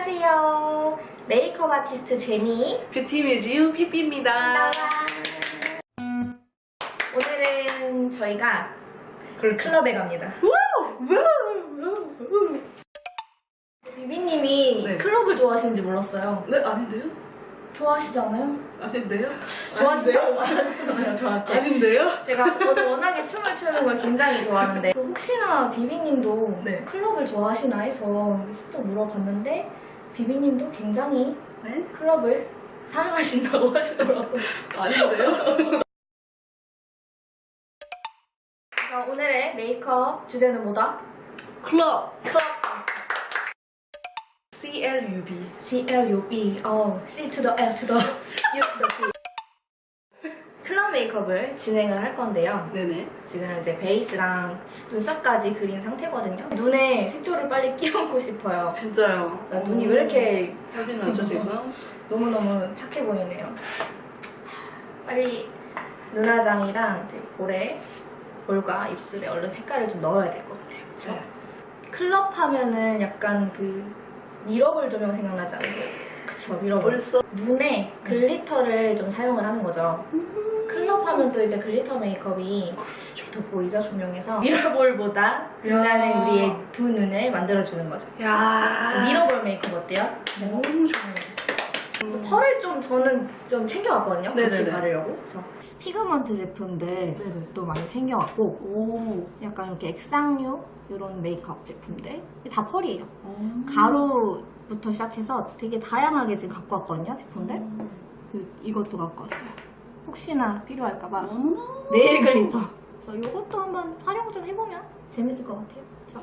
안녕하세요. 메이크업 아티스트 제니. 뷰티 뮤지엄 피피입니다. 오늘은 저희가 그렇죠. 클럽에 갑니다. 비비님이 네. 클럽을 좋아하시는지 몰랐어요. 네, 아닌데요? 좋아하시지 않아요? 아닌데요? 저한테. 아닌데요? 제가 저도 워낙에 춤을 추는 걸 굉장히 좋아하는데 혹시나 비비님도 네. 클럽을 좋아하시나 해서 슬쩍 물어봤는데 비비님도 굉장히 네? 클럽을 사랑하신다고 하시더라고요. 아닌데요? 자, 오늘의 메이크업 주제는 뭐다? 클럽. 클럽 CLUB. C-L-U-B 어, C to the L to the U to the B 메이크업을 진행을 할 건데요. 네네. 지금 이제 베이스랑 눈썹까지 그린 상태거든요. 눈에 색조를 빨리 끼얹고 싶어요. 진짜요. 자, 눈이 왜 이렇게 혈이 나죠, 지금? 너무너무 착해 보이네요. 빨리 눈화장이랑 이제 볼에 볼과 입술에 얼른 색깔을 좀 넣어야 될 것 같아요. 그쵸? 클럽 하면은 약간 그 미러볼 조명 생각나지 않으세요? 그쵸, 미러볼. 벌써. 눈에 글리터를 좀 사용을 하는 거죠. 클럽 하면 또 이제 글리터 메이크업이 돋보이죠, 조명에서. 미러볼보다 빛나는 야. 우리의 두 눈을 만들어주는 거죠. 야 미러볼 메이크업 어때요? 너무 좋아요. 그래서 펄을 좀 저는 좀 챙겨왔거든요. 같이 네네네. 바르려고. 그래서 피그먼트 제품들 네네. 또 많이 챙겨왔고 오. 약간 이렇게 액상류 이런 메이크업 제품들 다 펄이에요. 음. 가루부터 시작해서 되게 다양하게 지금 갖고 왔거든요 제품들. 음. 그리고 이것도 갖고 왔어요. 혹시나 필요할까봐 어머나. 네일 글리터. 그래서 이것도 한번 활용 좀 해보면 재밌을 것 같아요. 그쵸?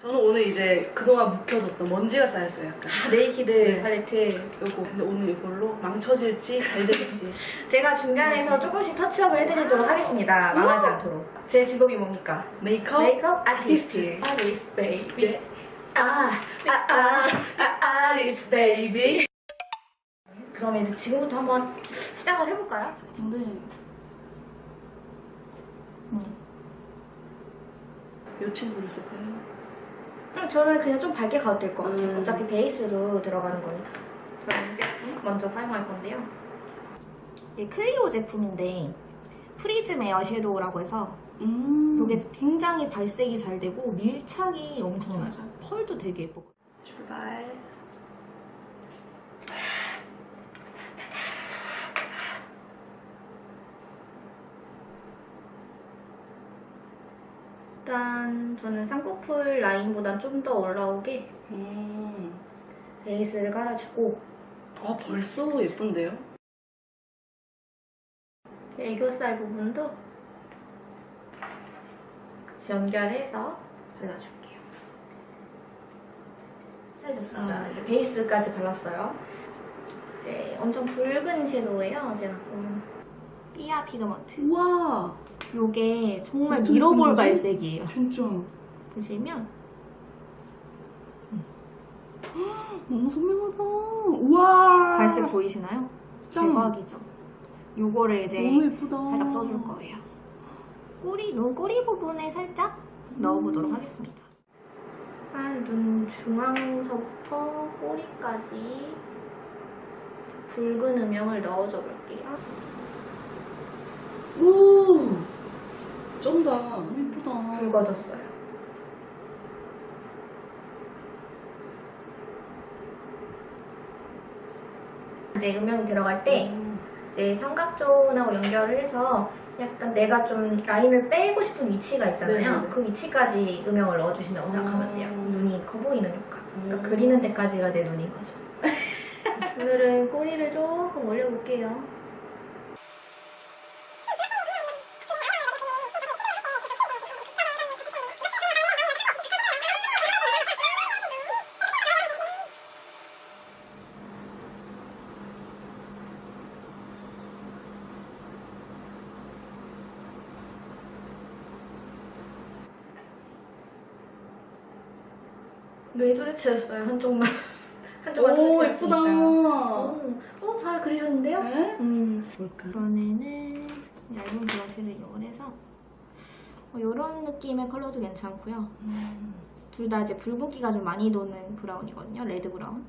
저는 오늘 이제 그동안 묵혀뒀던 먼지가 쌓였어요, 약간. 네이키드 네. 팔레트 요거. 근데 오늘 이걸로 망쳐질지 잘 될지. 제가 중간에서 조금씩 터치업을 해드리도록 하겠습니다. 망하지 않도록. 제 직업이 뭡니까? 메이크업? 메이크업 아티스트. 아리스 베이비. 아, 아, 아, 아, 아리스 베이비. 그럼 이제 지금부터 한번 시작을 해볼까요? 근데 음. 몇 친구를 쓸까요? 음, 저는 그냥 좀 밝게 가도 될 것 같아요. 음. 어차피 베이스로 들어가는 거니까. 저는 이 제품 먼저 사용할 건데요. 이게 클리오 제품인데 프리즘 에어 섀도우라고 해서 음. 이게 굉장히 발색이 잘 되고 밀착이 엄청나요. 맞아. 펄도 되게 예쁘고. 출발. 일단 저는 쌍꺼풀 라인보단 좀 더 올라오게 음. 베이스를 깔아주고 아 벌써 예쁜데요? 애교살 부분도 같이 연결해서 발라줄게요. 잘해줬습니다. 아. 이제 베이스까지 발랐어요. 이제 엄청 붉은 섀도우예요. 제가 온 삐아 피그먼트. 우와. 요게 정말 미러볼 색이지? 발색이에요. 진짜 보시면 너무 선명하다. 우와. 발색 보이시나요? 짱. 대박이죠. 요거를 이제 너무 예쁘다. 살짝 써줄 거예요. 꼬리, 눈 꼬리 부분에 살짝 넣어보도록 하겠습니다. 한 눈 중앙서부터 꼬리까지 붉은 음영을 넣어줘 볼게요. 오. 쩐다. 너무 예쁘다. 붉어졌어요. 이제 음영이 들어갈 때 음. 이제 삼각존하고 연결을 해서 약간 내가 좀 라인을 빼고 싶은 위치가 있잖아요. 네네네. 그 위치까지 음영을 넣어주신다고 생각하면 돼요. 음. 눈이 커 보이는 효과. 그러니까 음. 그리는 데까지가 내 눈인 거죠. 오늘은 꼬리를 조금 올려볼게요. 왜 뚜렷해졌어요? 한쪽만. 한쪽만 오. 예쁘다. 어, 잘 그리셨는데요? 네? 음. 볼까? 이번에는 얇은 브러쉬를 이용을 해서 뭐 이런 느낌의 컬러도 괜찮고요. 음. 둘다 이제 붉은기가 좀 많이 도는 브라운이거든요. 레드 브라운.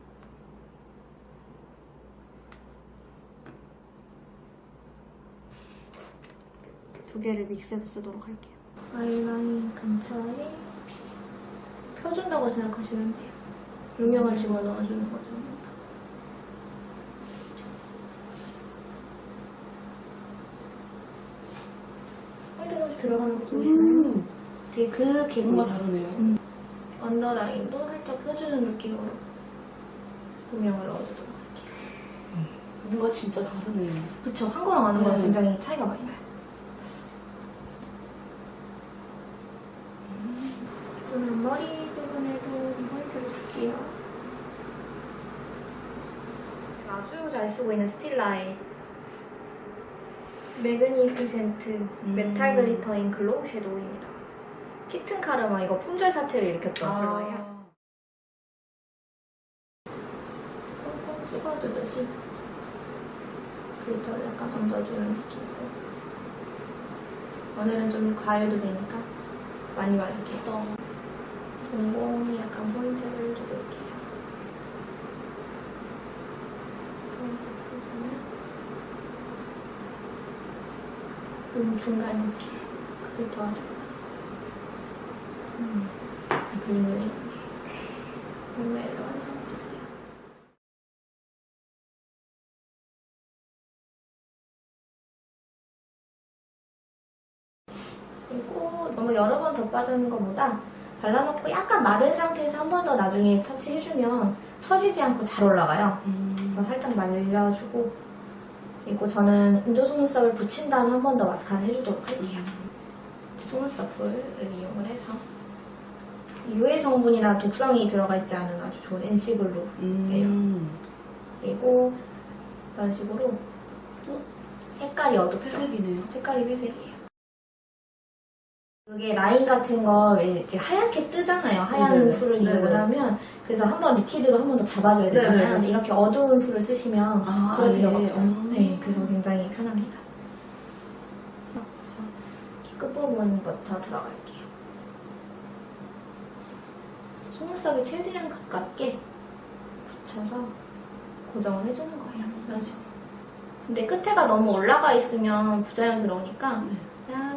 두 개를 믹스해서 쓰도록 할게요. 아이라인 근처에 펴준다고 생각하시면 돼요. 음영을 집어 넣어주는 거죠. 화이트 솜씨 들어가는 거 보이시나요? 음, 되게 뭔가 보이죠? 다르네요. 언더라인도 살짝 펴주는 느낌으로 음영을 넣어주도록 할게요. 뭔가 진짜 다르네요. 그쵸, 한 거랑 안 한 거랑 네. 굉장히 차이가 많이 나요. 저는 머리 부분에도 제가 아주 잘 쓰고 있는 스틸라의 매그니피센트 음. 메탈 글리터인 글로우 섀도우입니다. 키튼 카르마 이거 품절 사태를 일으켰던 컬러예요. 콩콩 씹어주듯이 글리터를 약간 얹어주는 느낌이고 오늘은 좀 과해도 되니까 많이 바를게요. 동공에 약간 포인트를. 포인트 주면 음, 중간 이렇게 글리터가 들어가. 음, 그림을 이렇게 홈웨이로 완성해주세요. 그리고 너무 여러 번더 바르는 것보다 발라놓고 약간 마른 상태에서 한 번 더 나중에 터치해주면 처지지 않고 잘 올라가요. 음. 그래서 살짝 말려주고 그리고 저는 인조 속눈썹을 붙인 다음에 한번 더 마스카라 해주도록 할게요. 속눈썹 풀을 이용을 해서 유해 성분이나 독성이 들어가 있지 않은 아주 좋은 NC글로 음. 그리고 이런 식으로 또 색깔이 어둡죠? 회색이네요. 색깔이 회색이에요. 이게 라인 같은 거왜 이렇게 하얗게 뜨잖아요. 하얀 네네네. 풀을 이용을 네네. 하면 그래서 한 번 리퀴드로 한 번 더 잡아줘야 되잖아요. 근데 이렇게 어두운 풀을 쓰시면 아, 그럴 필요가 예. 없어요. 음. 네, 그래서 굉장히 편합니다. 끝부분부터 들어갈게요. 속눈썹이 최대한 가깝게 붙여서 고정을 해주는 거예요. 이런 식으로. 근데 끝에가 너무 올라가 있으면 부자연스러우니까 네.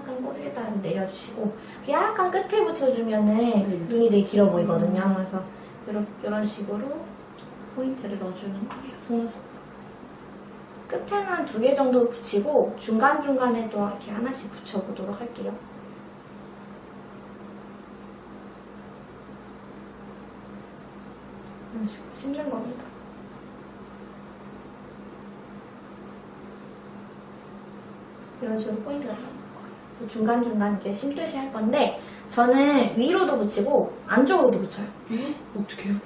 약간 꼬리에다 내려주시고 약간 끝에 붙여주면은 네. 눈이 되게 길어 보이거든요. 그래서 이런, 이런 식으로 포인트를 넣어주는 거예요. 속눈썹. 끝에는 한 두 개 정도 붙이고 중간중간에 또 이렇게 하나씩 붙여보도록 할게요. 이런 식으로 씹는 겁니다. 이런 식으로 포인트가 중간중간 이제 심듯이 할 건데 저는 위로도 붙이고 안쪽으로도 붙여요. 예? 어떡해요?